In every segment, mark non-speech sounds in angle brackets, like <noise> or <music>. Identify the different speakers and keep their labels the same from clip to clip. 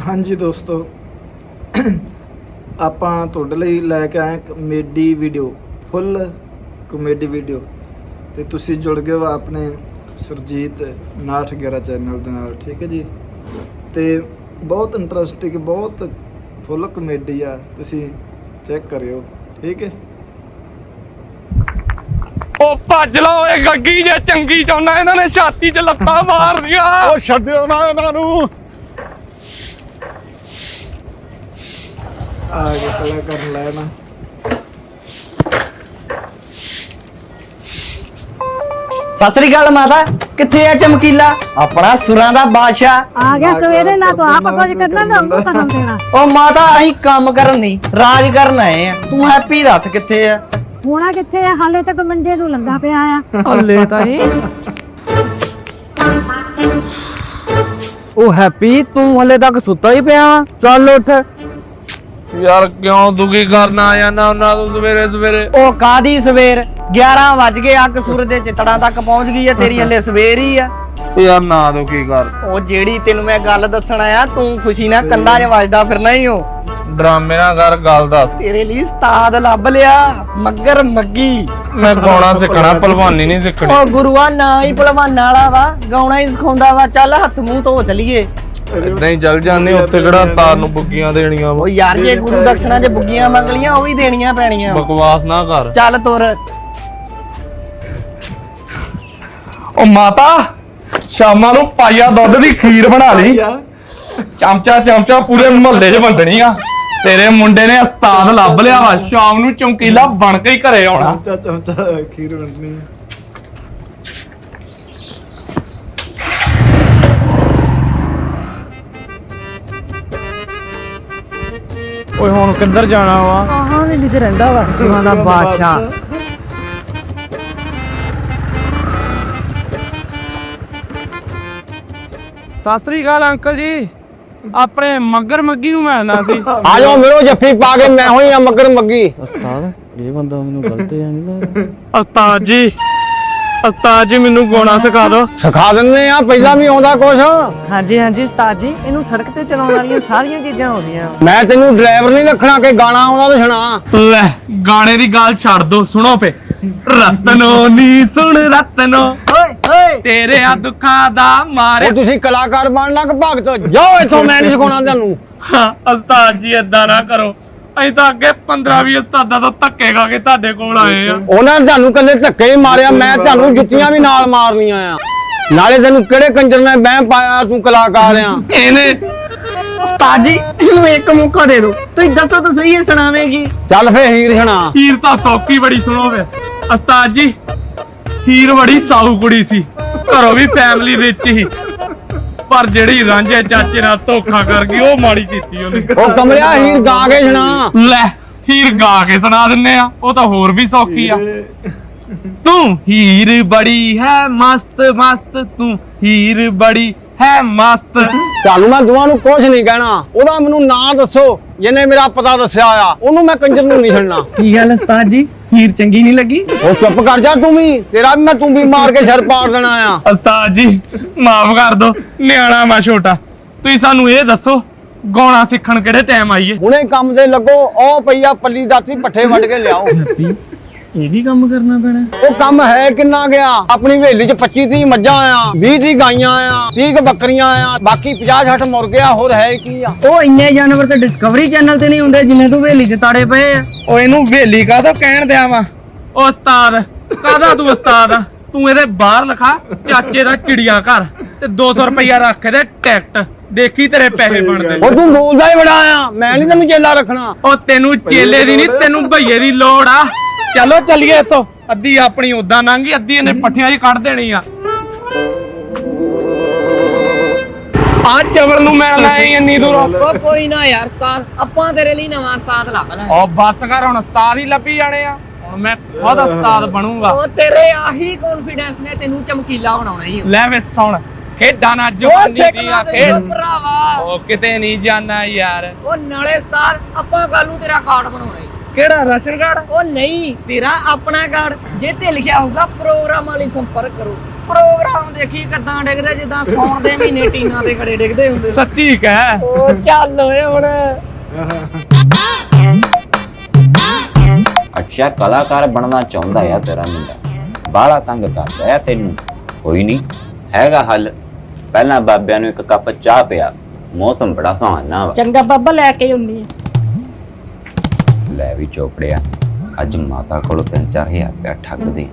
Speaker 1: ਹਾਂਜੀ ਦੋਸਤੋ ਆਪਾਂ ਤੁਹਾਡੇ ਲਈ ਲੈ ਕੇ ਆਏ comedy video full comedy video ਤੇ ਤੁਸੀਂ ਜੁੜ ਗਏ ਹੋ ਆਪਣੇ ਸੁਰਜੀਤ 911 ਚੈਨਲ ਦੇ ਨਾਲ ਠੀਕ ਹੈ ਜੀ? ਤੇ ਬਹੁਤ ਇੰਟਰਸਟਿੰਗ ਬਹੁਤ ਫੁੱਲ ਕਮੇਡੀ ਆ ਤੁਸੀਂ ਚੈੱਕ ਕਰਿਓ ਠੀਕ ਹੈ?
Speaker 2: ਉਹ ਭੱਜ ਲਓ ਇਹ ਗੱਗੀ ਜੇ ਚੰਗੀ ਚਾਹੁੰਦਾ ਇਹਨਾਂ ਨੇ ਛਾਤੀ 'ਚ ਲੱਤਾਂ ਮਾਰਦੀਆਂ
Speaker 3: ਉਹ ਛੱਡਿਓ ਨਾ ਇਹਨਾਂ ਨੂੰ।
Speaker 1: ਆ ਕੇ ਕਲਾ ਕਰਨ ਲੈਣਾ
Speaker 4: ਸਤਿ ਸ੍ਰੀ ਅਕਾਲ ਮਾਤਾ ਕਿੱਥੇ ਆ ਚਮਕੀਲਾ? ਆਪਣਾ ਸੁਰਾਂ ਦਾ ਬਾਦਸ਼ਾਹ।
Speaker 5: ਆ ਗਿਆ ਸਵੇਰੇ ਨਾ ਤੂੰ ਆਪ ਕੁਝ ਕਰਨਾ ਨਾ ਉਹਨੂੰ ਕਰਨ ਦੇਣਾ।
Speaker 4: ਉਹ ਮਾਤਾ ਅਸੀਂ ਕੰਮ ਕਰਨ ਨਹੀਂ ਰਾਜ ਕਰਨ ਆਏ ਆ। ਤੂੰ ਹੈਪੀ ਦੱਸ ਕਿੱਥੇ ਆ?
Speaker 5: ਹੋਣਾ ਕਿੱਥੇ ਆ? ਹਾਲੇ ਤੱਕ ਮੰਜੇ ਨੂੰ ਲੰਦਾ ਪਿਆ ਆ।
Speaker 4: ਹੱਲੇ ਤਾਂ ਇਹ। ਉਹ ਹੈਪੀ ਤੂੰ ਹਲੇ ਤੱਕ ਸੁੱਤਾ ਹੀ ਪਿਆ। ਵਾਂ? ਚੱਲ ਉੱਠ।
Speaker 2: ਯਾਰ ਕਿਉਂ ਦੁਖੀ ਕਰਨਾ ਜਾਂਦਾ ਉਹਨਾਂ ਨੂੰ ਸਵੇਰੇ ਸਵੇਰੇ?
Speaker 4: ਉਹ ਕਾਦੀ ਸਵੇਰ? 11 ਵੱਜ ਗਏ ਅੱਗ ਸੂਰਜ ਦੇ ਚਿਤੜਾਂ ਤੱਕ ਪਹੁੰਚ ਗਈ ਆ ਤੇਰੀ ਹਲੇ ਸਵੇਰ ਹੀ ਆ।
Speaker 2: ਯਾਰ ਨਾ ਦੁਖੀ ਕਰ।
Speaker 4: ਉਹ ਜਿਹੜੀ ਤੈਨੂੰ ਮੈਂ ਗੱਲ ਦੱਸਣ ਆਇਆ ਤੂੰ ਖੁਸ਼ੀ ਨਾਲ ਕੰਧਾਂ 'ਚ ਵੱਜਦਾ ਫਿਰਨਾ ਹੀ ਹੋ
Speaker 2: ਡਰਾਮੇ ਨਾ ਕਰ ਗੱਲ ਦੱਸ।
Speaker 4: ਤੇਰੇ ਲਈ ਉਸਤਾਦ ਲੱਭ ਲਿਆ ਮੱਗਰ ਮੱਗੀ।
Speaker 2: ਮੈਂ ਗਾਉਣਾ ਸਿੱਖਣਾ ਭਲਵਾਨੀ ਨਹੀਂ ਸਿੱਖਣੀ।
Speaker 4: ਉਹ ਗੁਰੂਆ ਨਾ ਹੀ ਭਲਵਾਨਾਂ ਵਾਲਾ ਵਾ ਗਾਉਣਾ ਹੀ ਸਿਖਾਉਂਦਾ ਵਾ ਚੱਲ ਹੱਥ ਮੂੰਹ ਧੋ ਚਲੀਏ।
Speaker 2: ਇਦਾਂ ਹੀ ਚੱਲ ਜਾਂਦੇ ਉੱਥੇ ਕਿਹੜਾ ਉਸਤਾਦ ਨੂੰ ਬੁੱਗੀਆਂ ਦੇਣੀਆਂ
Speaker 4: ਉਹ
Speaker 2: ਵਾ
Speaker 4: ਯਾਰ ਜੇ ਗੁਰੂ ਦਕਸ਼ਨਾ 'ਚ ਬੁੱਗੀਆਂ ਮੰਗ ਲੀਆਂ ਉਹ ਵੀ ਦੇਣੀਆਂ ਪੈਣੀਆਂ।
Speaker 2: ਬਕਵਾਸ ਨਾ ਕਰ।
Speaker 4: ਚੱਲ ਤੁਰ।
Speaker 2: ਉਹ ਮਾਤਾ ਸ਼ਾਮਾਂ ਨੂੰ ਪਾਈਆ ਦੁੱਧ ਦੀ ਖੀਰ ਬਣਾ ਲਈ। ਚਮਚਾ ਚਮਚਾ ਪੂਰੇ ਮੁਹੱਲੇ 'ਚ ਵੰਡਣੀ ਆ। ਤੇਰੇ ਮੁੰਡੇ ਨੇ ਉਸਤਾਦ ਲੱਭ ਲਿਆ ਵਾ ਸ਼ਾਮ ਨੂੰ ਚਮਕੀਲਾ ਬਣ ਕੇ ਹੀ ਘਰੇ ਆਉਣਾ।
Speaker 1: ਚਮਚਾ ਚਮਚਾ ਖੀਰ ਵੰਡਣੀ ਆ।
Speaker 2: ਓਏ ਹੁਣ ਕਿੱਧਰ ਜਾਣਾ ਵਾ?
Speaker 4: ਆਹਾਂ ਵੇਲੇ 'ਚ ਰਹਿੰਦਾ ਵਾ ਸੁਰਾਂ ਦਾ ਬਾਦਸ਼ਾਹ।
Speaker 2: ਸਤਿ ਸ੍ਰੀ ਅਕਾਲ ਅੰਕਲ ਜੀ। ਆਪਣੇ ਮੱਗਰ ਮੱਗੀ ਨੂੰ ਮਿਲਣਾ ਸੀ। <laughs>
Speaker 3: ਆ ਜਾਓ ਮਿਲੋ ਜੱਫੀ ਪਾ ਕੇ ਮੈਂ ਹੋਈ ਆ ਮਗਰ ਮੱਗੀ।
Speaker 1: ਉਸਤਾਦ ਇਹ ਬੰਦਾ ਮੈਨੂੰ ਗਲਤ ਨਹੀਂ
Speaker 2: ਉਸਤਾਦ ਜੀ ਉਸਤਾਦ ਜੀ ਮੈਨੂੰ ਗਾਉਣਾ ਸਿਖਾ ਦਿਓ।
Speaker 3: ਸਿਖਾ ਦਿੰਦੇ ਆ ਪਹਿਲਾਂ ਵੀ ਆਉਂਦਾ ਕੁਛ।
Speaker 4: ਹਾਂਜੀ ਹਾਂਜੀ ਉਸਤਾਦ ਜੀ ਇਹਨੂੰ ਸੜਕ ਤੇ ਚਲਾਉਣ ਵਾਲੀਆਂ ਸਾਰੀਆਂ ਚੀਜ਼ਾਂ ਆਉਂਦੀਆਂ
Speaker 3: ਮੈਂ ਤੈਨੂੰ ਡਰਾਈਵਰ ਨਹੀਂ ਰੱਖਣਾ ਕਿ ਗਾਣਾ ਆਉਂਦਾ ਤਾਂ ਸੁਣਾ।
Speaker 2: ਲੈ ਗਾਣੇ ਦੀ ਗੱਲ ਛੱਡ ਦੋ ਸੁਣੋ ਪੇ ਰਤਨੋ ਨੀ ਸੁਣ ਰਤਨੋ।
Speaker 4: ਓਏ ਓਏ।
Speaker 2: ਤੇਰੇ ਆ ਦੁੱਖਾਂ ਦਾ ਮਾਰੇ।
Speaker 3: ਉਹ ਤੁਸੀਂ ਕਲਾਕਾਰ ਬਣਨਾ ਕਿ ਭਗਤ? ਜਾਓ ਇੱਥੋਂ ਮੈਂ ਨਹੀਂ ਸਿਖਾਉਣਾ ਤੁਹਾਨੂੰ।
Speaker 2: ਹਾਂ, ਉਸਤਾਦ ਜੀ ਏਦਾਂ ਨਾ ਕਰੋ। ਅਸੀਂ ਤਾਂ ਅੱਗੇ 15 20 ਉਸਤਾਦਾਂ ਤੋਂ ਧੱਕੇ ਖਾ ਕੇ ਤੁਹਾਡੇ ਕੋਲ ਆਏ ਆ।
Speaker 3: ਉਹਨਾਂ ਨੇ ਤੁਹਾਨੂੰ ਕੱਲੇ ਧੱਕੇ ਹੀ ਮਾਰਿਆ ਮੈਂ ਤੁਹਾਨੂੰ ਜੁੱਤੀਆਂ ਵੀ ਨਾਲ ਮਾਰਨੀਆਂ ਆ। ਨਾਲੇ ਤੈਨੂੰ ਕਿਹੜੇ ਕੰਜਰ ਨੇ ਬਹਿ ਪਾਇਆ ਤੂੰ ਕਲਾਕਾਰ ਆ।
Speaker 2: ਇਹਨੇ
Speaker 4: ਉਸਤਾਦ ਜੀ ਇਹਨੂੰ ਇੱਕ ਮੌਕਾ ਦੇ ਦਿਓ। ਤੁਸੀਂ ਦੱਸੋ ਤਾਂ ਸਹੀ ਇਹ ਸੁਣਾਵੇਂਗੀ।
Speaker 3: ਚੱਲ ਫੇ ਹੀਰ ਸੁਣਾ।
Speaker 2: ਹੀਰ ਤਾਂ ਸੌਕੀ ਬੜੀ ਸੁਣੋ ਵੇ। ਉਸਤਾਦ ਜੀ ਹੀਰ ਬੜੀ ਸਾਊ ਕੁੜੀ ਸੀ। ਘਰੋਂ ਵੀ ਫੈਮਿਲੀ ਵਿੱਚ ਹੀ। ਪਰ ਜਿਹੜੀ ਰਾਂਝੇ ਚਾਚੇ ਨਾਲ ਧੋਖਾ ਕਰ ਗਈ ਉਹ ਮਾੜੀ ਕੀਤੀ ਉਹਨੇ।
Speaker 3: ਉਹ ਕਮਲਿਆ ਹੀਰ ਗਾ ਕੇ ਸੁਣਾ।
Speaker 2: ਲੈ ਹੀਰ ਗਾ ਕੇ ਸੁਣਾ ਦਿੰਨੇ ਆ ਉਹ ਤਾਂ ਹੋਰ ਵੀ ਸੌਖੀ ਆ। ਤੂੰ ਹੀਰ ਬੜੀ ਹੈ ਮਸਤ ਮਸਤ। ਤੂੰ ਹੀਰ ਬੜੀ ਹੈ ਮਸਤ।
Speaker 3: ਤੁਹਾਨੂੰ ਮੈਂ ਦੋਵਾਂ ਨੂੰ ਕੁਝ ਨਹੀਂ ਕਹਿਣਾ। ਉਹਦਾ ਮੈਨੂੰ ਨਾਂ ਦੱਸੋ ਜਿਹਨੇ ਮੇਰਾ ਪਤਾ ਦੱਸਿਆ ਆ। ਉਹਨੂੰ ਮੈਂ ਕੰਜਰ ਨੂੰ ਨਹੀਂ ਛੱਡਣਾ।
Speaker 4: ਕੀ ਗੱਲ ਉਸਤਾਦ ਜੀ? ਹੀਰ ਚੰਗੀ ਨਹੀਂ ਲੱਗੀ।
Speaker 3: ਉਹ ਚੁੱਪ ਕਰ ਜਾ ਤੂੰ ਵੀ। ਤੇਰਾ ਵੀ ਮੈਂ ਤੂੰ ਵੀ ਮਾਰ ਕੇ ਸਿਰ ਪਾੜ ਦੇਣਾ ਆ।
Speaker 2: ਉਸਤਾਦ ਜੀ ਮਾਫ ਕਰ ਦੋ ਨਿਆਣਾ ਮੈਂ ਛੋਟਾ। ਤੁਸੀਂ ਸਾਨੂੰ ਇਹ ਦੱਸੋ ਗਾਉਣਾ ਸਿੱਖਣ ਕਿਹੜੇ ਟਾਈਮ ਆਈਏ
Speaker 3: ਹੁਣੇ ਕੰਮ ਦੇ ਲੱਗੋ ਉਹ ਪਈਆ ਪੱਲੀ ਦਾਤੀ ਪੱਠੇ ਵੱਢ ਕੇ ਲਿਆਓ।
Speaker 4: ਇਹ ਵੀ ਕੰਮ ਕਰਨਾ ਪੈਣਾ।
Speaker 3: ਉਹ ਕੰਮ ਹੈ ਕਿੰਨਾ ਗਿਆ? ਆਪਣੀ ਹਵੇਲੀ 'ਚ 25 30 ਮੱਝਾਂ ਆ 20 30 ਗਾਈਆਂ ਆ 30 ਕੁ ਬੱਕਰੀਆਂ ਆ ਬਾਕੀ 50 60 ਮੁਰਗੇ ਆ ਹੋਰ ਹੈ ਕੀ ਆ?
Speaker 4: ਉਹ ਇੰਨੇ ਜਾਨਵਰ ਤੇ ਡਿਸਕਵਰੀ ਚੈਨਲ ਤੇ ਨਹੀਂ ਹੁੰਦੇ ਜਿੰਨੇ ਤੂੰ ਹਵੇਲੀ 'ਚ ਤਾੜੇ ਪਏ ਆ।
Speaker 2: ਉਹ ਇਹਨੂੰ ਵੇਲੀ ਕਾਹਤੋਂ ਕਹਿਣ ਦਿਆ ਵਾ? ਉਹ ਉਸਤਾਦ ਕਾਹਦਾ ਤੂੰ ਉਸਤਾਦ ਆ? ਤੂੰ ਇਹਦੇ ਬਾਹਰ ਲਿਖਾ ਚਾਚੇ ਦਾ ਚਿੜੀਆ ਘਰ ਤੇ 200 ਰੁਪਇਆ ਰੱਖ ਇਹਦੇ ਟਿਕਟ। ਦੇਖੀ ਤੇਰੇ ਪੈਸੇ ਬਣਦੇ।
Speaker 3: ਉਹ ਤੂੰ ਬੋਲਦਾ ਹੀ ਬੜਾ ਆ ਮੈਂ ਨਹੀਂ ਤੈਨੂੰ ਚੇਲਾ ਰੱਖਣਾ।
Speaker 2: ਉਹ ਤੈਨੂੰ ਚੇਲੇ ਦੀ ਨਹੀਂ ਤੈਨੂੰ ਭਈਏ ਦੀ ਲੋੜ ਆ। ਚਲੋ ਚੱਲੀਏ ਇੱਥੋਂ। ਅੱਧੀ ਆਪਣੀ ਉਦਾਂ ਲੰਘੀ ਅੱਧੀ ਇਹਨੇ ਪੱਠਿਆਂ 'ਚ ਕੱਢ ਦੇਣੀ ਆ। ਆ ਚਵਲ ਨੂੰ ਮੈਂ ਲਾਏ ਇੰਨੀ ਦੂਰੋਂ।
Speaker 4: ਉਹ ਕੋਈ ਨਾ ਯਾਰ ਉਸਤਾਦ ਆਪਾਂ ਤੇਰੇ ਲਈ ਨਵਾਂ ਉਸਤਾਦ ਲੱਭ ਲੈ
Speaker 2: ਉਹ ਬੱਸ ਕਰ ਹੁਣ ਉਸਤਾਦ ਹੀ ਲੱਭੀ ਜਾਣੇ ਆ। ਹੁਣ ਮੈਂ ਖੁਦ ਉਸਤਾਦ ਬਣੂੰਗਾ।
Speaker 4: ਉਹ ਤੇਰੇ ਆਹੀ ਕੌਨਫੀਡੈਂਸ ਨੇ ਤੈਨੂੰ ਚਮਕੀਲਾ ਬਣਾਉਣਾ ਹੀ
Speaker 2: ਲੈ ਵੇ ਸੁਣ ਖੇਡਾਂ ਨਾ ਜਵਾਨੀ ਦੀਆਂ ਖੇਡ।
Speaker 4: ਭਰਾਵਾ।
Speaker 2: ਉਹ ਕਿਤੇ ਨਹੀਂ ਜਾਣਾ ਯਾਰ।
Speaker 4: ਉਹ ਨਾਲੇ ਉਸਤਾਦ ਆਪਾਂ ਕੱਲ ਨੂੰ ਤੇਰਾ ਕਾਰਡ ਬਣਾਉਣਾ ਈ।
Speaker 2: ਕਿਹੜਾ ਰਸ਼ਨਗੜ
Speaker 4: ਉਹ ਨਹੀਂ ਤੇਰਾ ਆਪਣਾ ਕਾਰਡ। ਜੇ ਤੇ ਲਿਖਿਆ ਹੋਊਗਾ ਪ੍ਰੋਗਰਾਮ ਵਾਲੀ ਸੰਪਰਕ ਕਰੋ। ਪ੍ਰੋਗਰਾਮ ਦੇਖੀ ਕਿੱਦਾਂ ਡਿੱਗਦੇ ਜਿੱਦਾਂ ਸੌਣ ਦੇ ਮਹੀਨੇ ਟੀਨਾਂ ਤੇ ਖੜੇ ਡਿੱਗਦੇ ਹੁੰਦੇ
Speaker 2: ਸੱਚੀ ਕਹਿ।
Speaker 4: ਓ ਚੱਲ ਓਏ ਹੁਣ।
Speaker 6: ਅੱਛਾ ਕਲਾਕਾਰ ਬਣਨਾ ਚਾਹੁੰਦਾ ਆ ਤੇਰਾ ਮੁੰਡਾ। ਬਾਹਲਾ ਤੰਗ ਕਰਦਾ ਆ ਤੈਨੂੰ। ਕੋਈ ਨਹੀਂ ਹੈਗਾ ਹੱਲ। ਪਹਿਲਾਂ ਬਾਬਿਆਂ ਨੂੰ ਇੱਕ ਕੱਪ ਚਾਹ ਪਿਆ। ਮੌਸਮ ਬੜਾ ਸੁਹਾਨਾ ਵਾ।
Speaker 5: ਚੰਗਾ ਬਾਬਾ ਲੈ ਕੇ ਆਉਣੀ
Speaker 6: ਲੈ ਵੀ ਚੋਪੜਿਆ। ਅੱਜ ਮਾਤਾ ਕੋਲੋਂ 3-4000 ਰੁਪਇਆ ਠੱਗ ਦੇ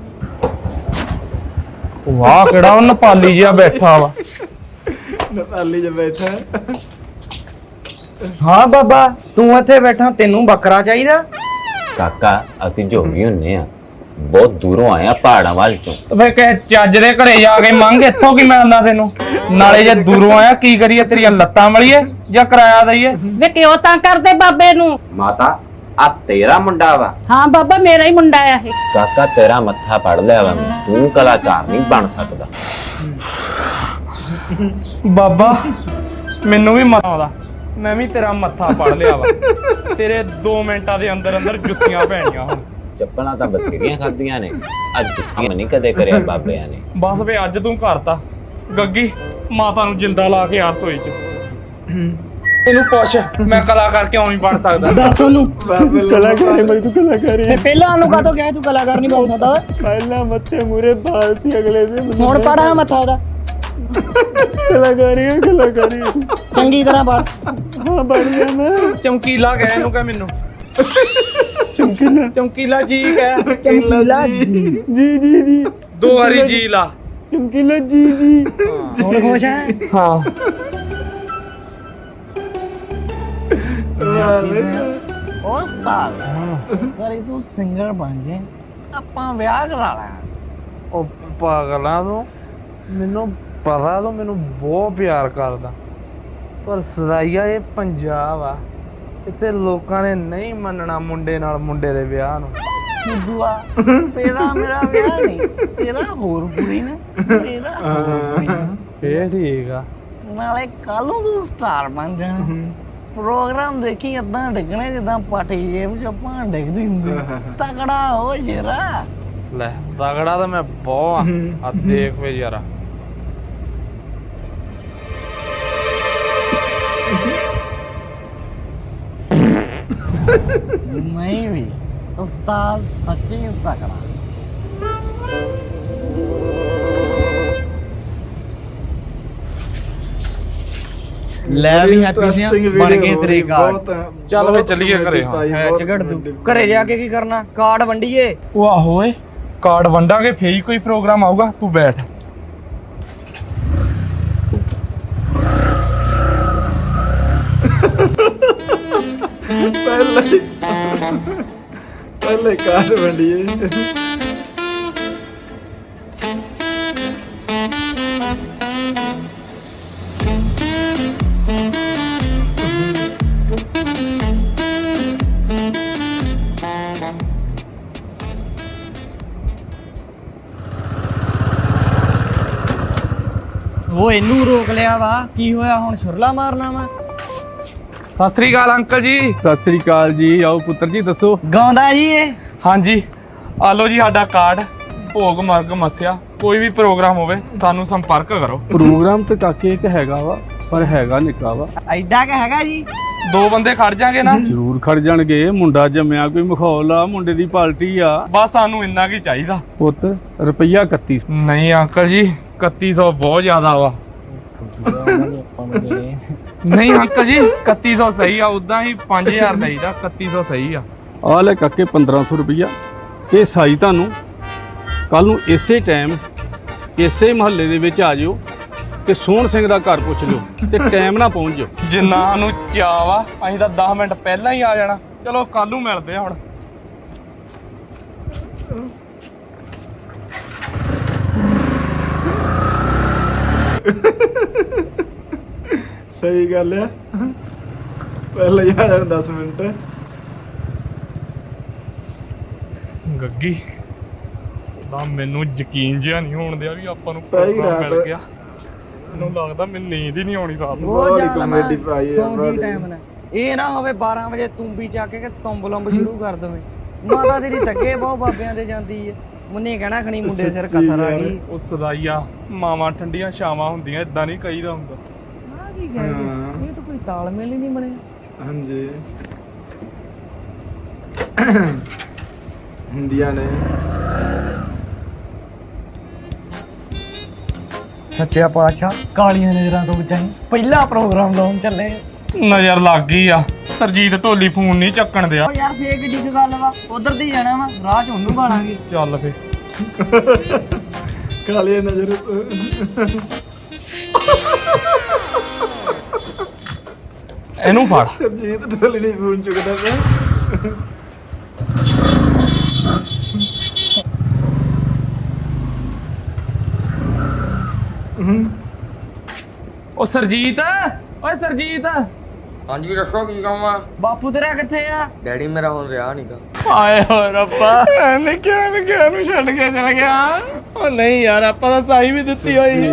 Speaker 2: ਵਾਹ ਕਿਹੜਾ ਉਹ ਨੇਪਾਲੀ ਜਿਹਾ ਬੈਠਾ ਵਾ।
Speaker 1: ਨੇਪਾਲੀ 'ਚ ਬੈਠਾ।
Speaker 4: ਹਾਂ ਬਾਬਾ ਤੂੰ ਇੱਥੇ ਬੈਠਾ ਤੈਨੂੰ ਬੱਕਰਾ ਚਾਹੀਦਾ।
Speaker 6: ਕਾਕਾ ਅਸੀਂ ਜੋਗੀ ਹੁੰਨੇ ਆ। ਬਹੁਤ ਦੂਰੋਂ ਆਏ ਆ ਪਹਾੜਾਂ ਵੱਲ ਚੋਂ।
Speaker 2: ਵੇ ਕਿ ਚੱਜ ਦੇ ਘਰੇ ਜਾ ਕੇ ਮੰਗ ਇੱਥੋਂ ਕੀ ਮਿਲਦਾ ਤੈਨੂੰ? ਨਾਲੇ ਜੇ ਦੂਰੋਂ ਆਇਆ ਕੀ ਕਰੀਏ? ਤੇਰੀਆਂ ਲੱਤਾਂ ਮਲੀਏ ਜਾਂ ਕਿਰਾਇਆ ਦਈਏ?
Speaker 5: ਵੇ ਕਿਉਂ ਤਾਂ ਕਰਦੇ ਬਾਬੇ ਨੂੰ?
Speaker 6: ਮਾਤਾ ਆ ਤੇਰਾ ਮੁੰਡਾ ਵਾ।
Speaker 5: ਹਾਂ ਬਾਬਾ ਮੇਰਾ ਹੀ ਮੁੰਡਾ ਆ ਇਹ।
Speaker 6: ਕਾਕਾ ਤੇਰਾ ਮੱਥਾ ਪੜ ਲਿਆ ਵਾ। ਮੈਂ। ਤੂੰ ਕਲਾਕਾਰ ਨਹੀਂ ਬਣ ਸਕਦਾ।
Speaker 2: ਬਾਬਾ ਮੈਨੂੰ ਵੀ ਮਤ ਆਉਂਦਾ। ਮੈਂ ਵੀ ਤੇਰਾ ਮੱਥਾ ਪੜ ਲਿਆ ਵਾ। ਤੇਰੇ 2 ਮਿੰਟਾਂ ਦੇ ਅੰਦਰ ਅੰਦਰ ਜੁੱਤੀਆਂ ਪੈਣੀਆਂ ਹੁਣ।
Speaker 6: ਚੱਪਲਾਂ ਤਾਂ ਬਥੇਰੀਆਂ ਖਾਧੀਆਂ ਨੇ। ਅੱਜ ਜੁੱਤੀਆਂ ਨਹੀਂ ਕਦੇ ਕਰਿਆ ਬਾਬਿਆਂ ਨੇ।
Speaker 2: ਬਸ ਵੇ ਅੱਜ ਤੂੰ ਕਰਤਾ। ਗੱਗੀ ਮਾਤਾ ਨੂੰ ਜਿੰਦਾ ਲਾ ਕੇ ਆ ਰਸੋਈ 'ਚ। ਇਹਨੂੰ ਪੁੱਛ ਮੈਂ ਕਲਾਕਾਰ ਕਿਉਂ ਨਹੀਂ ਬਣ ਸਕਦਾ?
Speaker 4: ਦੱਸ ਉਹਨੂੰ।
Speaker 1: ਕਲਾਕਾਰ ਮੈਂ ਤੂੰ ਕਲਾਕਾਰ
Speaker 4: ਤੇ ਪਹਿਲਾਂ ਉਹਨੂੰ ਕਾਹਤੋਂ ਕਿਹਾ ਤੂੰ ਕਲਾਕਾਰ ਨਹੀਂ ਬਣ ਸਕਦਾ?
Speaker 1: ਪਹਿਲਾਂ ਮੱਥੇ ਮੂਰੇ ਬਾਲ ਸੀ ਅਗਲੇ ਦੇ
Speaker 4: ਹੁਣ ਪੜਾ ਮੱਥਾ ਉਹਦਾ।
Speaker 1: ਕਲਾਕਾਰੀ ਹੈ ਕਲਾਕਾਰੀ
Speaker 4: ਚੰਗੀ ਤਰ੍ਹਾਂ ਪੜ
Speaker 1: ਹਾਂ ਬਣ ਗਿਆ ਮੈਂ।
Speaker 2: ਚਮਕੀਲਾ ਕਹਿ ਇਹਨੂੰ ਕਹਿ ਮੈਨੂੰ। ਚਮਕੀਲਾ। ਚਮਕੀਲਾ ਜੀ ਕਹਿ।
Speaker 1: ਚਮਕੀਲਾ ਜੀ। ਜੀ। ਜੀ ਜੀ
Speaker 2: ਦੋ ਵਾਰੀ ਜੀ ਲਾ।
Speaker 1: ਚਮਕੀਲਾ ਜੀ ਜੀ।
Speaker 4: ਹੁਣ ਖੁਸ਼ ਹੈ?
Speaker 2: ਹਾਂ।
Speaker 4: ਉਸਤਾਦ ਕਰੀ ਤੂੰ ਸਿੰਗਰ ਬਣ ਜੇ। ਆਪਾਂ ਵਿਆਹ ਕਰਾ ਲਾਂ।
Speaker 2: ਉਹ ਪਾਗਲਾਂ ਤੋਂ ਮੈਨੂੰ ਪਤਾ ਤੂੰ ਮੈਨੂੰ ਬਹੁਤ ਪਿਆਰ ਕਰਦਾ। ਪਰ ਸਦਾਈਆ ਇਹ ਪੰਜਾਬ ਆ। ਇੱਥੇ ਲੋਕਾਂ ਨੇ ਨਹੀਂ ਮੰਨਣਾ ਮੁੰਡੇ ਨਾਲ ਮੁੰਡੇ ਦੇ ਵਿਆਹ ਨੂੰ।
Speaker 4: ਦੁਆ <laughs> ਤੇਰਾ ਮੇਰਾ ਵਿਆਹ ਨਹੀਂ ਤੇਰਾ ਹੋਰ ਕੁੜੀ ਨਾ ਹੋਰ।
Speaker 2: ਫੇਰ ਠੀਕ ਆ।
Speaker 4: ਨਾਲੇ ਕੱਲ ਨੂੰ ਤੂੰ ਸਟਾਰ ਬਣ ਜਾਣਾ। ਪ੍ਰੋਗਰਾਮ ਦੇਖੀ ਇਦਾਂ ਡਿੱਗਣੇ ਜਿੱਦਾਂ ਪਾਟੀ ਜੇਬ ਚ ਆਪਾਂ ਡਿੱਗਦੀ ਹੁੰਦੀ। <laughs> ਤਕੜਾ ਹੋ ਜਰਾ
Speaker 2: ਲੈ ਤਗੜਾ ਤਾਂ ਮੈਂ ਬਹੁਤ ਆ। <laughs> ਆ ਦੇਖ ਵੇ ਯਾਰਾ।
Speaker 4: ਨਹੀਂ ਵੀ ਉਸਤਾਦ ਸੱਚੀ ਤਕੜਾ। ਲੈ ਵੀ ਹੈਪੀ ਸਿਆ ਬਣ ਗਏ ਤੇਰੇ ਕਾਰਡ
Speaker 2: ਚੱਲ ਫੇ ਚੱਲੀਏ ਘਰੇ ਹਾਂ।
Speaker 4: ਝਗੜ ਦੂ। ਘਰੇ ਜਾ ਕੇ ਕੀ ਕਰਨਾ? ਕਾਰਡ ਵੰਡੀਏ।
Speaker 2: ਉਹ ਆਹੋ ਓਏ ਕਾਰਡ ਵੰਡਾਂਗੇ ਫੇਰ ਹੀ ਕੋਈ ਪ੍ਰੋਗਰਾਮ ਆਊਗਾ। ਤੂੰ ਬੈਠ।
Speaker 1: ਪਹਿਲਾਂ ਹੀ ਪਹਿਲੇ ਕਾਰ ਵੰਡੀਏ।
Speaker 4: ਉਹ ਇਹਨੂੰ ਰੋਕ ਲਿਆ ਵਾ। ਕੀ ਹੋਇਆ? ਹੁਣ ਛੁਰਲਾ ਮਾਰਨਾ ਵਾ?
Speaker 2: ਸਤਿ ਸ੍ਰੀ ਅਕਾਲ ਅੰਕਲ ਜੀ। ਸਤਿ ਸ੍ਰੀ ਅਕਾਲ ਜੀ। ਆਓ ਪੁੱਤਰ ਜੀ ਦੱਸੋ।
Speaker 4: ਗਾਉਂਦਾ ਜੀ ਇਹ?
Speaker 2: ਹਾਂਜੀ। ਆ ਲਓ ਜੀ ਸਾਡਾ ਕਾਰਡ। ਭੋਗ ਮਰਗ ਮਸਿਆ। ਕੋਈ ਵੀ ਪ੍ਰੋਗਰਾਮ ਹੋਵੇ ਸਾਨੂੰ ਸੰਪਰਕ ਕਰੋ।
Speaker 7: ਪ੍ਰੋਗਰਾਮ ਤੇ ਕਾਕੇ ਇੱਕ ਹੈਗਾ ਵਾ ਪਰ ਹੈਗਾ ਨਿੱਕਾ ਵਾ।
Speaker 4: ਐਡਾ ਕ ਹੈਗਾ ਜੀ?
Speaker 2: ਦੋ ਬੰਦੇ ਖੜ ਜਾਗੇ ਨਾ?
Speaker 7: ਜ਼ਰੂਰ ਖੜ ਜਾਣਗੇ। ਮੁੰਡਾ ਜੰਮਿਆ ਕੋਈ ਮਖੌਲ ਆ ਮੁੰਡੇ ਦੀ ਪਾਰਟੀ ਆ।
Speaker 2: ਬਸ ਸਾਨੂੰ ਇੰਨਾ ਕੀ ਚਾਹੀਦਾ।
Speaker 7: ਪੁੱਤ ਰੁਪਈਆ 31
Speaker 2: ਨਹੀਂ ਅੰਕਲ ਜੀ। 3100 ਬਹੁਤ ਜ਼ਿਆਦਾ ਵਾ। ਨਹੀਂ ਅੰਕਲ ਜੀ 3100 ਸਹੀ ਆ ਉਦਾਂ ਹੀ 5000 ਲਈਦਾ 3100 ਸਹੀ ਆ।
Speaker 7: ਆ ਲੈ ਕਾਕੇ 1500 ਰੁਪਈਆ। ਇਹ ਸਾਈ ਤੁਹਾਨੂੰ ਕੱਲ ਨੂੰ ਇਸੇ ਟਾਈਮ ਇਸੇ ਮਹੱਲੇ ਦੇ ਵਿੱਚ ਆ ਜਿਓ ਤੇ ਸੋਹਣ ਸਿੰਘ ਦਾ ਘਰ ਪੁੱਛ ਲਿਓ ਤੇ ਟਾਈਮ ਨਾਲ ਪਹੁੰਚ ਜਿਓ।
Speaker 2: ਜਿੰਨਾ ਸਾਨੂੰ ਚਾਅ ਵਾ ਅਸੀਂ ਤਾਂ 10 ਮਿੰਟ ਪਹਿਲਾਂ ਹੀ ਆ ਜਾਣਾ। ਚਲੋ ਕੱਲ ਨੂੰ ਮਿਲਦੇ ਆ ਹੁਣ।
Speaker 1: ਸਹੀ ਗੱਲ ਆ ਪਹਿਲਾਂ ਹੀ ਆ ਜਾਣ 10 ਮਿੰਟ
Speaker 2: ਗੱਗੀ ਤਾਂ ਮੈਨੂੰ ਯਕੀਨ ਜਿਹਾ ਨਹੀਂ ਹੋਣ ਦਿਆ ਵੀ ਆਪਾਂ ਨੂੰ
Speaker 1: ਪੈ ਹੀ
Speaker 2: program
Speaker 1: ਰਾਤ।
Speaker 2: ਮਿਲ ਗਿਆ ਮੈਨੂੰ ਲੱਗਦਾ ਮੈਨੂੰ ਨੀਂਦ ਹੀ ਨਹੀਂ ਆਉਣੀ ਰਾਤ ਨੂੰ
Speaker 1: ਬਹੁਤ ਹੀ
Speaker 4: ਜਾ
Speaker 1: comedy
Speaker 4: ਲਵਾਂ,
Speaker 1: ਪਾਈ
Speaker 4: ਜੀ
Speaker 1: ਬਹੁਤ ਹੀ।
Speaker 4: time ਨਾਲ। ਇਹ ਨਾ ਹੋਵੇ 12 ਵਜੇ ਤੂੰਬੀ ਚੱਕ ਕੇ ਤੁੰਬ ਲੰਬ ਸ਼ੁਰੂ ਕਰ ਦਵੇਂ ਮਾਤਾ ਤੇਰੀ ਧੱਕੇ ਬਹੁਤ ਬਾਬਿਆਂ ਦੇ ਜਾਂਦੀ ਹੈ ਮੁੰਨੇ ਕਹਿਣਾ ਖਣੀ ਮੁੰਡੇ ਸਿਰ ਕਸਰ ਆ ਗਈ।
Speaker 2: ਉਹ ਸਦਾਈਆ ਮਾਵਾਂ ਠੰਡੀਆਂ ਛਾਵਾਂ ਹੁੰਦੀਆਂ ਇਦਾਂ ਨਹੀਂ ਕਹੀਦਾ ਹੁੰਦਾ।
Speaker 4: ਆ ਕੀ ਕਹਿ ਗਏ ਇਹ ਤਾਂ ਕੋਈ ਤਾਲਮੇਲ ਹੀ ਨਹੀਂ ਬਣਿਆ।
Speaker 1: ਹਾਂਜੀ। ਹੁੰਦੀਆਂ ਨੇ।
Speaker 4: ਸੱਚਿਆ ਪਾਤਸ਼ਾਹ ਕਾਲੀਆਂ ਨਜ਼ਰਾਂ ਤੋਂ ਬਚਾਈ। ਪਹਿਲਾ ਪ੍ਰੋਗਰਾਮ ਲਾਉਣ ਚੱਲੇ।
Speaker 2: ਨਜ਼ਰ ਲੱਗ ਗਈ ਆ। ਸਰਜੀਤ ਢੋਲੀ ਫੋਨ ਨਹੀਂ ਚੱਕਣ ਦਿਆ।
Speaker 4: ਓ ਯਾਰ ਫੇਕ ਡਿੱਗ ਗੱਲ ਵਾ? ਉਧਰ ਦੀ ਜਾਣਾ ਵਾ ਰਾਹ ਚ ਉਹਨੂੰ ਬਾਲਾਂਗੇ
Speaker 2: ਚੱਲ ਫੇ
Speaker 1: ਕਾਲੇ ਨਜ਼ਰ।
Speaker 2: ਇਹਨੂੰ ਫੜ।
Speaker 1: ਸਰਜੀਤ ਢੋਲੀ ਨਹੀਂ ਫੋਨ ਚੁੱਕਦਾ ਪਿਆ।
Speaker 2: ਉਹ ਸਰਜੀਤ ਓਏ ਸਰਜੀਤ।
Speaker 8: ਹਾਂਜੀ ਦੱਸੋ ਕੀ ਕੰਮ ਆ?
Speaker 4: ਬਾਪੂ ਤੇਰਾ ਕਿੱਥੇ ਆ?
Speaker 8: ਡੈਡੀ ਮੇਰਾ ਹੁਣ ਰਿਹਾ ਨਹੀਂਗਾ
Speaker 2: ਆਏ ਹੋ ਰੱਬਾ। ਇਹਨੇ ਕਿਹਾ ਨੇ ਕਿਹਾ ਨੂੰ ਛੱਡ ਕੇ ਚਲ ਗਿਆ। ਉਹ ਨਹੀਂ ਯਾਰ ਆਪਾਂ ਤਾਂ ਸਾਈ ਵੀ ਦਿੱਤੀ ਹੋਈ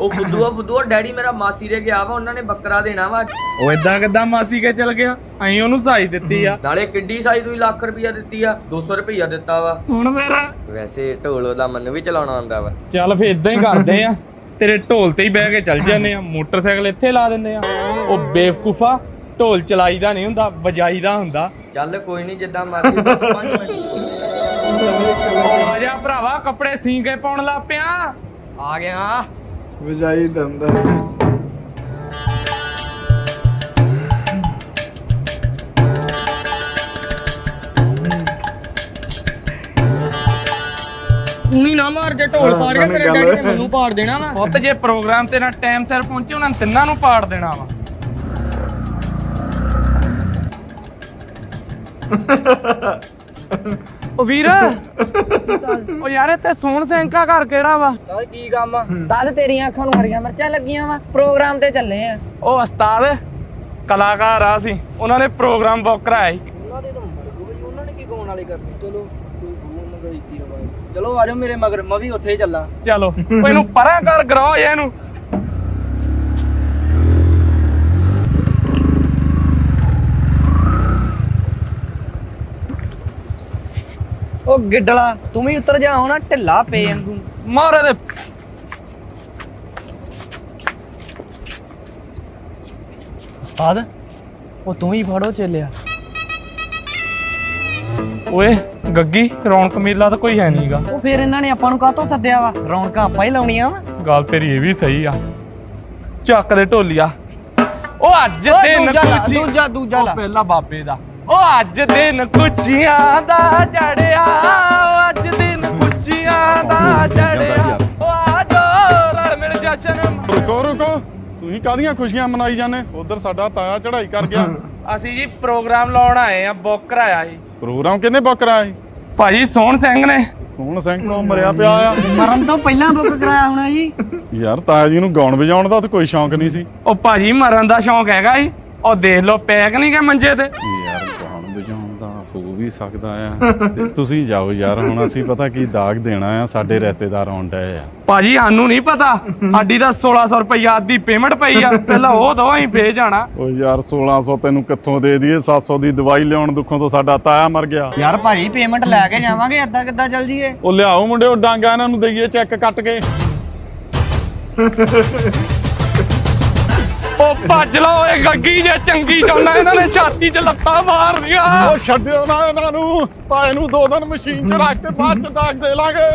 Speaker 8: ਉਹ ਫੁੱਦੂਆ ਫੁੱਦੂਆ ਡੈਡੀ ਮੇਰਾ ਮਾਸੀ ਦੇ ਗਿਆ ਵਾ ਉਹਨਾਂ ਨੇ ਬੱਕਰਾ ਦੇਣਾ ਵਾ।
Speaker 2: ਉਹ ਇਦਾਂ ਕਿਦਾਂ ਮਾਸੀ ਕੇ ਚਲ ਗਿਆ? ਅਸੀਂ ਉਹਨੂੰ ਸਾਈ ਦਿੱਤੀ ਆ।
Speaker 8: ਨਾਲੇ ਕਿੱਡੀ ਸਾਈ ਤੁਸੀਂ ਲੱਖ ਰੁਪਈਆ ਦਿੱਤੀ ਆ 200 ਰੁਪਈਆ ਦਿੱਤਾ ਵਾ।
Speaker 2: ਹੁਣ ਮੇਰਾ
Speaker 8: ਵੈਸੇ ਢੋਲ ਉਹਦਾ ਮੈਨੂੰ ਵੀ ਚਲਾਉਣਾ ਆਉਂਦਾ ਵਾ।
Speaker 2: ਚੱਲ ਫੇ ਇਦਾਂ ਹੀ ਕਰਦੇ ਆ। ਤੇਰੇ ਢੋਲ ਤੇ ਹੀ ਬਹਿ ਕੇ ਚੱਲ ਜਾਂਦੇ ਆ ਮੋਟਰਸਾਈਕਲ ਇੱਥੇ ਲਾ ਦਿੰਦੇ ਆ। ਉਹ ਬੇਵਕੂਫਾ ਢੋਲ ਚਲਾਈਦਾ ਨਹੀਂ ਹੁੰਦਾ ਵਜਾਈਦਾ ਹੁੰਦਾ।
Speaker 8: ਚੱਲ ਕੋਈ ਨਹੀਂ ਜਿੱਦਾਂ ਮਰਜ਼ੀ ਬਸ 5 ਮਿੰਟ।
Speaker 2: ਆ ਜਾ ਭਰਾਵਾ ਕੱਪੜੇ ਸੀ ਕੇ ਪਾਉਣ ਲੱਗ ਪਿਆ।
Speaker 8: ਆ ਗਿਆ।
Speaker 1: ਵਜਾਈ ਦੰਦਾ।
Speaker 8: ਨਾ ਮਾਰ ਜੇ ਢੋਲ ਪਾੜ ਕੇ ਤੇਰੇ ਡੈਡੀ ਨੇ ਮੈਨੂੰ ਪਾੜ ਦੇਣਾ ਵਾ।
Speaker 2: ਪੁੱਤ ਜੇ ਪ੍ਰੋਗਰਾਮ ਤੇ ਨਾ ਟਾਈਮ ਸਿਰ ਪਹੁੰਚੇ ਉਹਨਾਂ ਨੇ ਤਿੰਨਾਂ ਨੂੰ ਪਾੜ ਦੇਣਾ ਵਾ। ਉਹ ਵੀਰ ਉਹ ਯਾਰ ਇੱਥੇ ਸੋਹਣ ਸਿੰਘ ਦਾ ਘਰ ਕਿਹੜਾ ਵਾ?
Speaker 4: ਦੱਸ ਤੇਰੀਆਂ ਅੱਖਾਂ ਨੂੰ ਹਰੀਆਂ ਮਿਰਚਾਂ ਲੱਗੀਆਂ ਵਾ। ਪ੍ਰੋਗਰਾਮ ਤੇ ਚੱਲੇ ਆ।
Speaker 2: ਉਹ ਉਸਤਾਦ ਕਲਾਕਾਰ ਆ ਸੀ ਉਹਨਾਂ ਨੇ ਪ੍ਰੋਗਰਾਮ ਬੁੱਕ ਕਰਾਇਆ ਸੀ।
Speaker 3: ਉਹਨਾਂ ਦੇ ਤਾਂ ਮਰ ਗਏ ਬਈ ਉਹਨਾਂ ਨੇ ਕੀ ਗਾਉਣ ਵਾਲੇ ਕਰਨੇ? ਚਲੋ ਕੋਈ ਬੋਲ ਨਾ ਰੀਤੀ ਰਵਾਜ ਚਲੋ ਆਜੋ ਮੇਰੇ ਮਗਰ ਮੈਂ ਵੀ ਉੱਥੇ ਹੀ ਚੱਲਾਂ।
Speaker 2: ਚਲੋ ਉਹ ਇਹਨੂੰ <laughs> ਪਰਾਂ ਕਰ ਗਰਾਓ ਇਹਨੂੰ।
Speaker 4: ਉਹ ਗਿੱਡਲਾ ਤੂੰ ਵੀ ਉੱਤਰ ਜਾ ਹੁਣ ਢਿੱਲਾ ਪੇ ਵਾਂਗੂ।
Speaker 2: ਮਾਰੇ ਦੇ।
Speaker 4: ਉਸਤਾਦ ਉਹ ਤੂੰ ਹੀ ਫੜੋ ਚੱਲਿਆ।
Speaker 2: ਓਏ ਗੱਗੀ ਰੌਣਕ ਮੇਲਾ ਤਾਂ ਕੋਈ ਹੈ ਨਹੀਂਗਾ
Speaker 4: ਉਹ ਫਿਰ ਇਹਨਾਂ ਨੇ ਆਪਾਂ ਨੂੰ ਕਾਹਤੋਂ ਸੱਦਿਆ ਵਾ? ਰੌਣਕਾਂ ਆਪਾਂ ਹੀ ਲਾਉਣੀਆਂ ਵਾ।
Speaker 2: ਗੱਲ ਤੇਰੀ ਇਹ ਵੀ ਸਹੀ ਆ। ਚੱਕ ਦੇ ਢੋਲੀਆ। ਉਹ ਅੱਜ
Speaker 4: ਓਏ
Speaker 2: ਦਿਨ
Speaker 4: ਦੂਜਾ ਲਾ,
Speaker 2: ਕੁਛ
Speaker 4: ਦੂਜਾ- ਲਾ।
Speaker 2: ਪਹਿਲਾ ਬਾਬੇ ਦਾ। ਉਹ ਅੱਜ ਦਿਨ ਕੁਛੀਆਂ ਦਾ ਚੜਿਆ। ਉਹ ਅੱਜ ਦਿਨ ਕੁਛੀਆਂ ਦਾ ਚੜਿਆ। ਉਹ ਆਜੋ ਰਲ ਮਿਲ ਜਸ਼ਨ।
Speaker 9: ਰੁਕੋ ਰੁਕੋ। ਤੁਸੀਂ ਕਾਹਦੀਆਂ ਖੁਸ਼ੀਆਂ ਮਨਾਈ ਜਾਂਦੇ? ਉਧਰ ਸਾਡਾ ਤਾਇਆ ਚੜ੍ਹਾਈ ਕਰ ਗਿਆ।
Speaker 2: ਅਸੀਂ ਜੀ ਪ੍ਰੋਗਰਾਮ ਲਾਉਣ ਆਏ ਆ ਬੁੱਕ ਕਰਾਇਆ ਸੀ।
Speaker 9: ਪ੍ਰੋਗਰਾਮ ਕਿੰਨੇ ਬੁੱਕ ਕਰਾਇਆ ਸੀ?
Speaker 2: ਭਾਜੀ ਸੋਹਣ ਸਿੰਘ ਨੇ।
Speaker 9: ਸੋਹਣ ਸਿੰਘ ਤੋਂ ਮਰਿਆ ਪਿਆ ਆ।
Speaker 4: ਮਰਨ ਤੋਂ ਪਹਿਲਾਂ ਬੁੱਕ ਕਰਾਇਆ ਹੋਣਾ ਜੀ।
Speaker 9: ਯਾਰ ਤਾਇਆ ਜੀ ਨੂੰ ਗਾਉਣ ਵਜਾਉਣ ਦਾ ਤਾਂ ਕੋਈ ਸ਼ੌਂਕ ਨਹੀਂ ਸੀ।
Speaker 2: ਉਹ ਭਾਜੀ ਮਰਨ ਦਾ ਸ਼ੌਂਕ ਹੈਗਾ ਸੀ। ਉਹ ਦੇਖ ਲਓ ਪੈਕ ਨਹੀਂ ਗਏ ਮੰਜੇ ਤੇ।
Speaker 9: ਯਾਰ ਵੀ ਸਕਦਾ ਆ। ਤੇ ਤੁਸੀਂ ਜਾਓ ਯਾਰ ਹੁਣ ਅਸੀਂ ਪਤਾ ਕੀ ਦਾਗ ਦੇਣਾ ਆ ਸਾਡੇ ਰਿਸ਼ਤੇਦਾਰ ਆਉਣ ਡਏ ਆ।
Speaker 2: ਭਾਜੀ ਸਾਨੂੰ ਨਹੀਂ ਪਤਾ। <laughs> ਸਾਡੀ ਤਾਂ 1600 ਰੁਪਈਆ ਅੱਧੀ ਪੇਮੈਂਟ ਪਈ ਆ। ਪਹਿਲਾਂ ਉਹ ਦੋ ਅਸੀਂ ਭੇਜ ਜਾਣਾ।
Speaker 9: ਓ ਯਾਰ 1600 ਤੈਨੂੰ ਕਿੱਥੋਂ ਦੇ ਦਈਏ? 700 ਦੀ ਦਵਾਈ ਲਿਆਉਣ ਦੁੱਖੋਂ ਤੋਂ ਸਾਡਾ ਤਾਇਆ ਮਰ ਗਿਆ।
Speaker 4: ਯਾਰ ਭਾਜੀ ਪੇਮੈਂਟ ਲੈ ਕੇ ਜਾਵਾਂਗੇ ਏਦਾਂ ਕਿੱਦਾਂ ਚੱਲ ਜੀਏ?
Speaker 9: ਉਹ ਲਿਆਓ ਮੁੰਡਿਓ ਡਾਂਗਾ ਇਹਨਾਂ ਨੂੰ ਦਈਏ ਚੈੱਕ ਕੱਟ ਕੇ। <laughs>
Speaker 2: ਉਹ ਭੱਜ ਲਓ ਇਹ ਗੱਗੀ ਜੇ ਚੰਗੀ ਚਾਹੁੰਦਾ ਇਹਨਾਂ ਨੇ ਛਾਤੀ 'ਚ ਲੱਤਾਂ ਮਾਰਨੀਆਂ।
Speaker 9: ਉਹ ਛੱਡਿਓ ਨਾ ਇਹਨਾਂ ਨੂੰ ਤਾਂ ਇਹਨੂੰ ਦੋ ਦਿਨ ਮਸ਼ੀਨ 'ਚ ਰੱਖ ਕੇ ਬਾਅਦ 'ਚ ਦਾਗ ਦੇ ਲਾਂਗੇ।